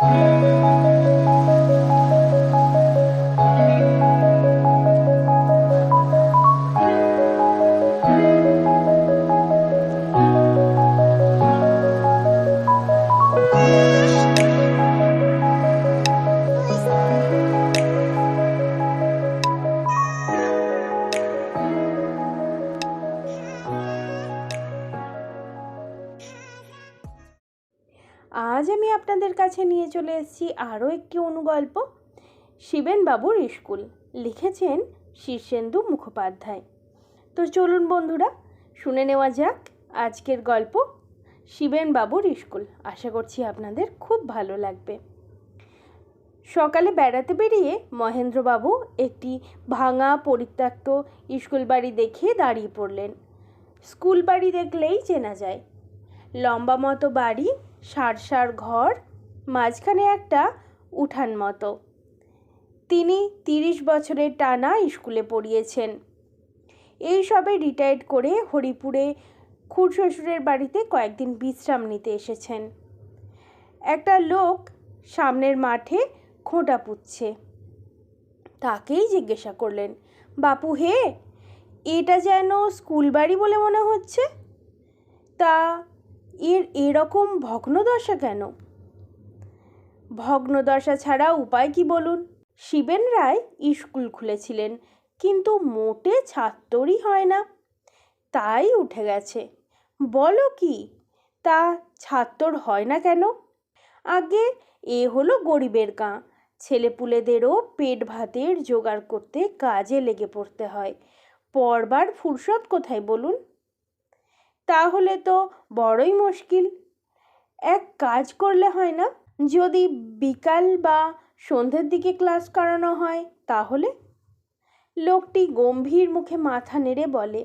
আজ আপনাদের কাছে নিয়ে চলে এসেছি আরও একটি অনুগল্প। শিবেনবাবুর স্কুল, লিখেছেন শীর্ষেন্দু মুখোপাধ্যায়। তো চলুন বন্ধুরা, শুনে নেওয়া যাক আজকের গল্প শিবেনবাবুর স্কুল। আশা করছি আপনাদের খুব ভালো লাগবে। সকালে বেড়াতে বেরিয়ে মহেন্দ্রবাবু একটি ভাঙা পরিত্যক্ত স্কুল বাড়ি দেখে দাঁড়িয়ে পড়লেন। স্কুল বাড়ি দেখলেই চেনা যায় লম্বা মতো বাড়ি সার সার ঘর, মাঝখানে একটা উঠান মতো। তিনি তিরিশ বছরের টানা স্কুলে পড়িয়েছেন। এই সবে রিটায়ার্ড করে হরিপুরে খুড় শ্বশুরের বাড়িতে কয়েকদিন বিশ্রাম নিতে এসেছেন। একটা লোক সামনের মাঠে খোঁটা পুচ্ছে তাকেই জিজ্ঞাসা করলেন, বাপু হে, এটা যেন স্কুল বাড়ি বলে মনে হচ্ছে? তা এর এরকম ভগ্নদশা কেন? ভগ্নদশা ছাড়া উপায় কি বলুন? শিবেন রায় স্কুল খুলেছিলেন, কিন্তু মোটে ছাত্রই হয় না। তাই উঠে গেছে। বলো কি, তা ছাত্র হয় না কেন? আগে এ হলো গরিবের গাঁ ছেলেপুলেদেরও পেট ভাতের জোগাড় করতে কাজে লেগে পড়তে হয়। পরবার ফুরসত কোথায় বলুন? তাহলে তো বড়ই মুশকিল। এক কাজ করলে হয় না, যদি বিকাল বা সন্ধ্যের দিকে ক্লাস করানো হয় তাহলে? লোকটি গম্ভীর মুখে মাথা নেড়ে বলে,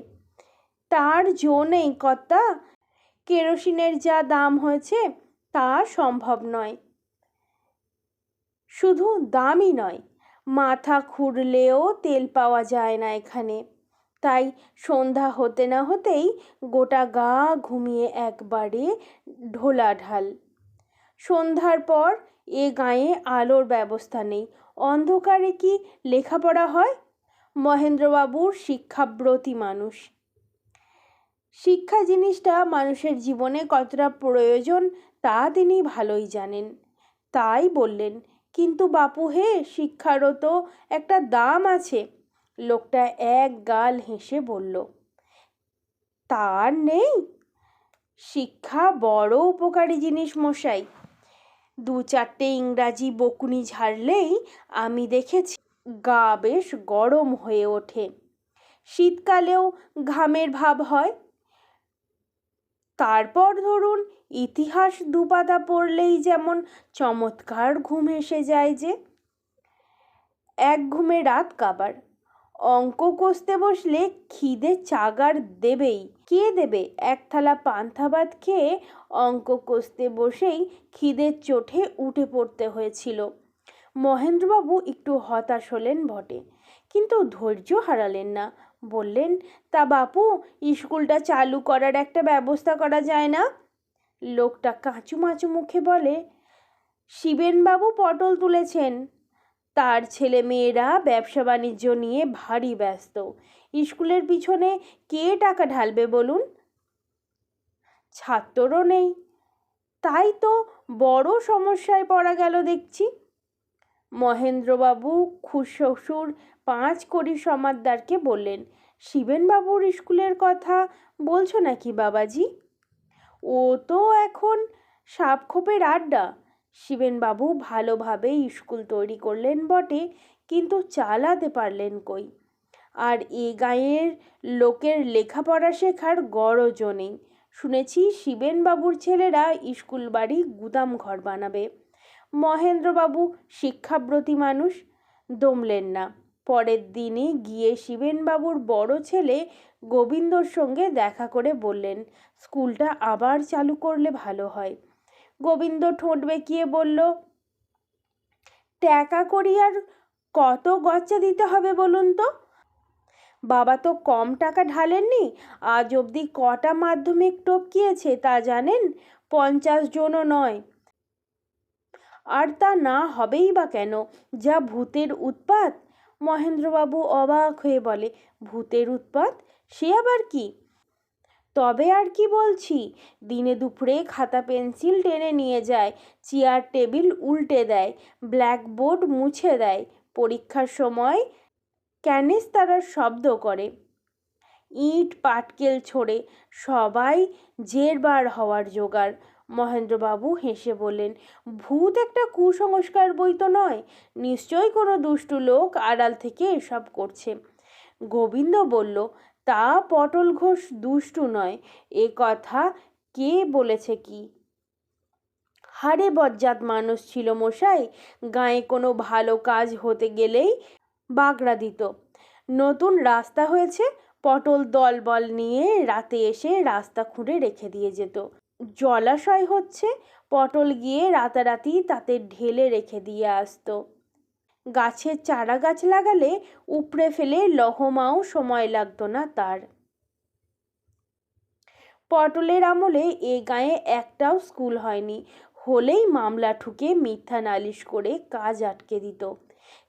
তার জো নেই কর্তা, কেরোসিনের যা দাম হয়েছে তা সম্ভব নয়। শুধু দামই নয়, মাথা খুঁড়লেও তেল পাওয়া যায় না এখানে। তাই সন্ধ্যা হতে না হতেই গোটা গা ঘুমিয়ে একবারে ঢোলাঢাল সন্ধ্যার পর এ গায়ে আলোর ব্যবস্থা নেই। অন্ধকারে কি লেখাপড়া হয়? মহেন্দ্রবাবুর শিক্ষাব্রতী মানুষ। শিক্ষা জিনিসটা মানুষের জীবনে কতটা প্রয়োজন তা তিনি ভালোই জানেন। তাই বললেন, কিন্তু বাপু হে, শিক্ষারও তো একটা দাম আছে। লোকটা এক গাল হেসে বলল, তার নেই? শিক্ষা বড় উপকারী জিনিস মশাই। দু চারটে ইংরাজি বকুনি ঝাড়লেই আমি দেখেছি গা বেশ গরম হয়ে ওঠে। শীতকালেও ঘামের ভাব হয়। তারপর ধরুন, ইতিহাস দুপাতা পড়লেই যেমন চমৎকার ঘুম এসে যায় যে। এক ঘুমে রাত কাবার। অঙ্ক কষতে বসলে খিদে চাগার দেবেই। কে দেবে? এক থালা পান্থা ভাত খেয়ে অঙ্ক কষতে বসেই খিদের চোটে উঠে পড়তে হয়েছিল। মহেন্দ্রবাবু একটু হতাশ হলেন বটে। কিন্তু ধৈর্য হারালেন না। বললেন, তা বাপু, স্কুলটা চালু করার একটা ব্যবস্থা করা যায় না? লোকটা কাঁচু মাচু মুখে বলে, শিবেনবাবু পটল তুলেছেন। তার ছেলে মেয়েরা ব্যবসা বাণিজ্য নিয়ে ভারী ব্যস্ত। স্কুলের পিছনে কে টাকা ঢালবে বলুন? ছাত্রও নেই। তাই তো বড় সমস্যায় পড়া গেল দেখছি। মহেন্দ্রবাবু খুশ্বশুর পাঁচ কড়ি সমাদদারকে বললেন, শিবেনবাবুর স্কুলের কথা বলছো নাকি বাবাজি? ও তো এখন সাপখোপের আড্ডা। শিবেনবাবু ভালোভাবে স্কুল তৈরি করলেন বটে, কিন্তু চালাতে পারলেন কই? আর এ গাঁয়ের লোকের লেখাপড়া শেখার গরজও নেই। শুনেছি শিবেনবাবুর ছেলেরা স্কুল বাড়ি গুদাম ঘর বানাবে। মহেন্দ্রবাবু শিক্ষাব্রতী মানুষ, দমলেন না। পরের দিনে গিয়ে শিবেনবাবুর বড় ছেলে গোবিন্দর সঙ্গে দেখা করে বললেন, স্কুলটা আবার চালু করলে ভালো হয়। গোবিন্দ ঠোঁট বেঁকিয়ে বলল, ট্যাকা করি আর কত গচ্চা দিতে হবে বলুন তো? বাবা তো কম টাকা ঢালেননি, আজ অবধি কটা মাধ্যমিক টপকিয়েছে তা জানেন? পঞ্চাশ জনও নয়। আর তা না হবেই বা কেন? যা ভূতের উৎপাত? মহেন্দ্রবাবু অবাক হয়ে বলে, ভূতের উৎপাত? সে আবার কি? তবে আর কি বলছি? দিনে দুপুরে খাতা পেন্সিল টেনে নিয়ে যায়, চেয়ার টেবিল উল্টে দেয়, ব্ল্যাকবোর্ড মুছে দেয়, পরীক্ষার সময় ক্যানিস তারা শব্দ করে। ইট, পাটকেল ছোড়ে, সবাই জেরবার হওয়ার জোগাড়। মহেন্দ্রবাবু হেসে বললেন, ভূত একটা কুসংস্কার বই তো নয়, নিশ্চয়ই কোনো দুষ্টু লোক আড়াল থেকে এসব করছে। গোবিন্দ বলল তা পটল ঘোষ দুষ্টু নয়, এ কথা কে বলেছে কি? হারে বজ্জাত মানুষ ছিল মশাই, গায়ে কোনো ভালো কাজ হতে গেলেই বাগড়া দিত। নতুন রাস্তা হয়েছে, পটল দলবল নিয়ে রাতে এসে রাস্তা খুঁড়ে রেখে দিয়ে যেত। জলাশয় হচ্ছে, পটল গিয়ে রাতারাতি তাতে ঢেলে রেখে দিয়ে আসতো। গাছের চারা গাছ লাগালে উপড়ে ফেলে লহমাও সময় লাগতো না তার। পটলের আমলে এ গায়ে একটাও স্কুল হয়নি। হলেই মামলা ঠুকে মিথ্যা নালিশ করে কাজ আটকে দিত।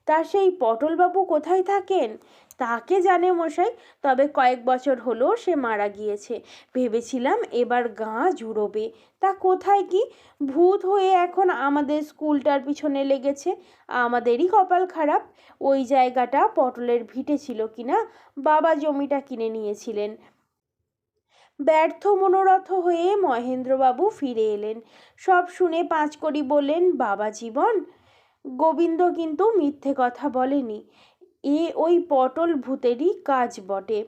তা সেই পটলবাবু কোথায় থাকেন? তাকে জানে মশাই, তবে কয়েক বছর হলো সে মারা গিয়েছে। ভেবেছিলাম এবার গা জুড়োবে। তা কোথায় কি? ভূত হয়ে এখন আমাদের স্কুলটার পিছনে লেগেছে। আমাদেরই কপাল খারাপ। ওই জায়গাটা পটলের ভিটে ছিল কিনা? বাবা জমিটা কিনে নিয়েছিলেন। ব্যর্থ মনোরথ হয়ে মহেন্দ্রবাবু ফিরে এলেন। সব শুনে পাঁচ করি বললেন, বাবা জীবন? গোবিন্দ কিন্তু মিথ্যে কথা বলেনি। এ ওই পটল ভূতেরই কাজ বটে।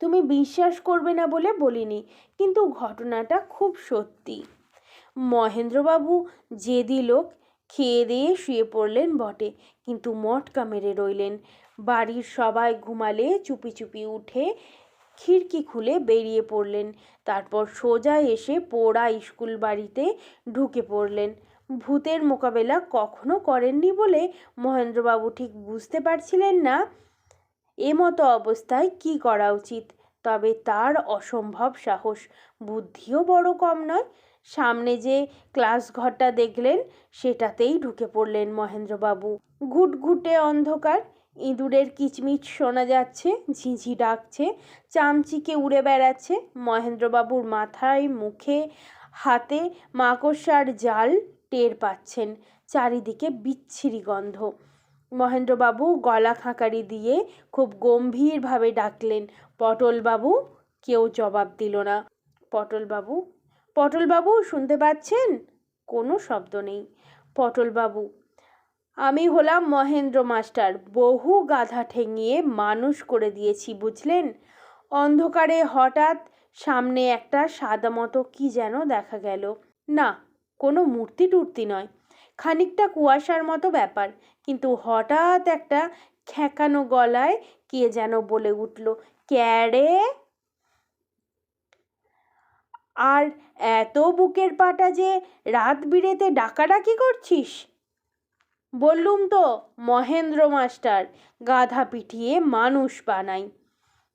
তুমি বিশ্বাস করবে না বলে বলিনি, কিন্তু ঘটনাটা খুব সত্যি। মহেন্দ্রবাবু জেদি লোক খেয়ে দিয়ে শুয়ে পড়লেন বটে, কিন্তু মটকা মেরে রইলেন। বাড়ির সবাই ঘুমালে চুপি চুপি উঠে খিড়কি খুলে বেরিয়ে পড়লেন। তারপর সোজা এসে পোড়া স্কুল বাড়িতে ঢুকে পড়লেন। ভূতের মোকাবেলা কখনো করেননি বলে মহেন্দ্রবাবু ঠিক বুঝতে পারছিলেন না। এমতো অবস্থায় কি করা উচিত? তবে তার অসম্ভব সাহস। বুদ্ধিও বড় কম নয়। সামনে যে ক্লাস ঘরটা দেখলেন, সেটাতেই ঢুকে পড়লেন মহেন্দ্রবাবু। ঘুটঘুটে অন্ধকার। ইঁদুরের কিচমিচ শোনা যাচ্ছে, ঝিঝি ডাকছে, চামচিকে উড়ে বেড়াচ্ছে। মহেন্দ্রবাবুর মাথায়, মুখে, হাতে মাকড়সার জাল টের পাচ্ছেন। চারিদিকে বিচ্ছিরি গন্ধ। মহেন্দ্রবাবু গলা খাঁকারি দিয়ে খুব গম্ভীরভাবে ডাকলেন, পটলবাবু, কেউ জবাব দিল না। পটলবাবু পটলবাবু শুনতে পাচ্ছেন? কোনো শব্দ নেই। পটলবাবু, আমি হলাম মহেন্দ্র মাস্টার। বহু গাধা ঠেঙিয়ে মানুষ করে দিয়েছি, বুঝলেন? অন্ধকারে হঠাৎ সামনে একটা সাদা মতো কী যেন দেখা গেল। না কোনো মূর্তি টুর্তি নয়। খানিকটা কুয়াশার মতো ব্যাপার, কিন্তু হঠাৎ একটা খ্যাঁকানো গলায় কে যেন বলে উঠল ক্যারে আর এত বুকের পাটা যে রাত বিরেতে ডাকাডাকি করছিস? বললুম তো, মহেন্দ্র মাস্টার, গাধা পিটিয়ে মানুষ বানাই।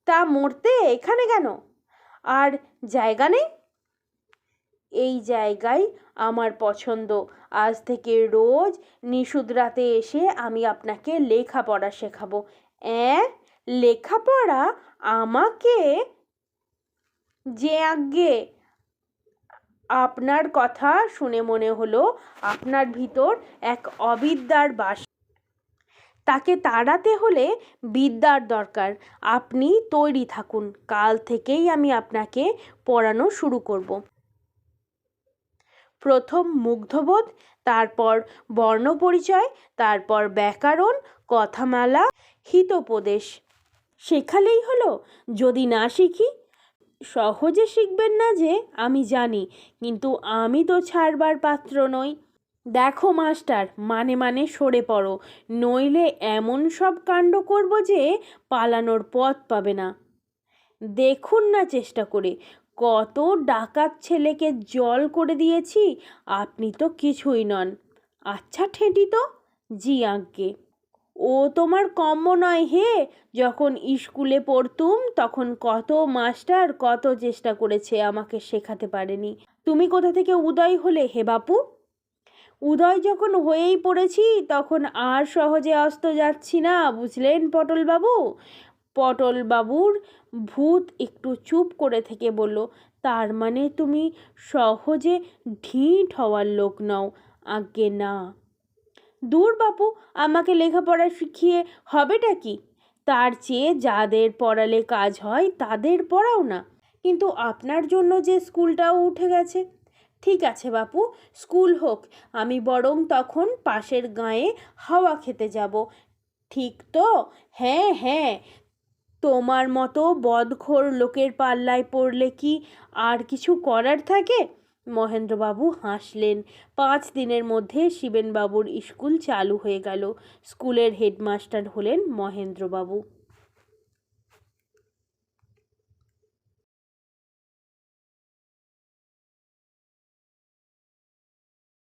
তা মরতে এখানে কেন? আর জায়গা নেই? এই জায়গায় আমার পছন্দ। আজ থেকে রোজ নিশুদ রাতে এসে আমি আপনাকে লেখাপড়া শেখাবো। অ্যাঁ? লেখাপড়া আমাকে যে আজ্ঞে আপনার কথা শুনে মনে হলো, আপনার ভিতর এক অবিদ্যার বাস। তাকে তাড়াতে হলে বিদ্যার দরকার। আপনি তৈরি থাকুন। কাল থেকেই আমি আপনাকে পড়ানো শুরু করব। প্রথম মুগ্ধবোধ, তারপর বর্ণপরিচয়, তারপর ব্যাকরণ, কথামালা, হিতোপদেশ। শেখালেই হলো, যদি না শিখি, সহজে শিখবেন না যে আমি জানি, কিন্তু আমি তো ছাড়বার পাত্র নই। দেখো মাস্টার মানে মানে সরে পড়ো, নইলে এমন সব কাণ্ড করব যে পালানোর পথ পাবে না। দেখুন না চেষ্টা করে কত ডাকাত ছেলেকে জল করে দিয়েছি, আপনি তো কিছুই নন। আচ্ছা ঠেঁটি তো জি আজ্ঞে ও তোমার কম্ম নয় হে, যখন স্কুলে পড়তুম তখন কত মাস্টার কত চেষ্টা করেছে আমাকে শেখাতে পারেনি। তুমি কোথা থেকে উদয় হলে হে বাপু? উদয় যখন হয়েই পড়েছি তখন আর সহজে অস্ত যাচ্ছি না, বুঝলেন পটলবাবু? পটলবাবুর ভূত একটু চুপ করে থেকে বলল, তার মানে তুমি সহজে ঢিঁট হওয়ার লোক নও, আজ্ঞে না। দূর বাপু, আমাকে লেখাপড়া শিখিয়ে হবেটা কি? তার চেয়ে যাদের পড়ালে কাজ হয়, তাদের পড়াও না। কিন্তু আপনার জন্য যে স্কুলটাও উঠে গেছে। ঠিক আছে বাপু, স্কুল হোক, আমি বরং তখন পাশের গাঁয়ে হাওয়া খেতে যাব। ঠিক তো? হ্যাঁ হ্যাঁ তোমার মতো বদখোর লোকের পাল্লায় পড়লে কি আর কিছু করার থাকে? মহেন্দ্রবাবু হাসলেন। পাঁচ দিনের মধ্যে শিবেনবাবুর স্কুল চালু হয়ে গেল। স্কুলের হেডমাস্টার হলেন মহেন্দ্রবাবু।